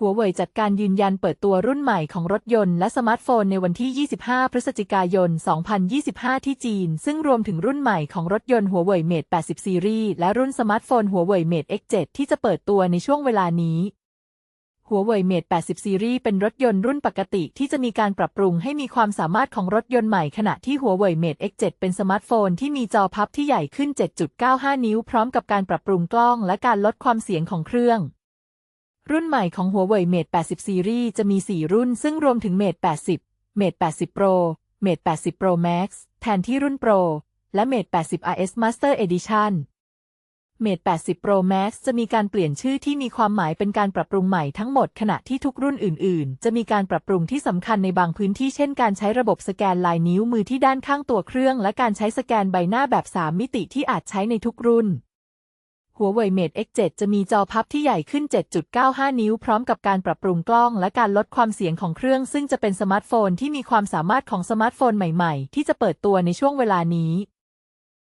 หัวเว่ยจัดการยืนยันเปิดตัวรุ่นใหม่ของรถยนต์และสมาร์ทโฟนในวันที่ 25 พฤศจิกายน 2025 ที่จีน ซึ่งรวมถึงรุ่นใหม่ของรถยนต์หัวเว่ยเมท80 ซีรีส์และรุ่นสมาร์ทโฟนหัวเว่ยเมท X7 ที่จะเปิดตัวในช่วงเวลานี้หัวเว่ยเมท80 ซีรีส์เป็นรถยนต์รุ่นปกติที่จะมีการปรับปรุงให้มีความสามารถของรถยนต์ใหม่ขณะที่หัวเว่ยเมท X7 เป็นสมาร์ทโฟนที่มีจอพับที่ใหญ่ขึ้น 7.95 นิ้ว พร้อมกับการปรับปรุงกล้องและการลดความเสียงของเครื่อง รุ่นใหม่ของหัวเว่ยเมท80 ซีรีส์จะมี 4 รุ่น ซึ่งรวมถึงเมท80 เมท80 Pro เมท80 Pro Max แทนที่รุ่น Pro และเมท80 RS Master Edition เมท80 Pro Max จะมีการเปลี่ยนชื่อที่มีความหมายเป็นการปรับปรุงใหม่ทั้งหมดขณะที่ทุกรุ่นอื่น ๆ จะมีการปรับปรุงที่สำคัญในบางพื้นที่เช่นการใช้ระบบสแกนลายนิ้วมือที่ด้านข้างตัวเครื่อง และการใช้สแกนใบหน้าแบบ 3 มิติที่อาจใช้ในทุกรุ่น หัวเว่ยเมด X7 จะมีจอพับที่ใหญ่ขึ้น 7.95 นิ้ว พร้อมกับการปรับปรุงกล้องและการลดความเสียงของเครื่อง ซึ่งจะเป็นสมาร์ทโฟนที่มีความสามารถของสมาร์ทโฟนใหม่ ๆ ที่จะเปิดตัวในช่วงเวลานี้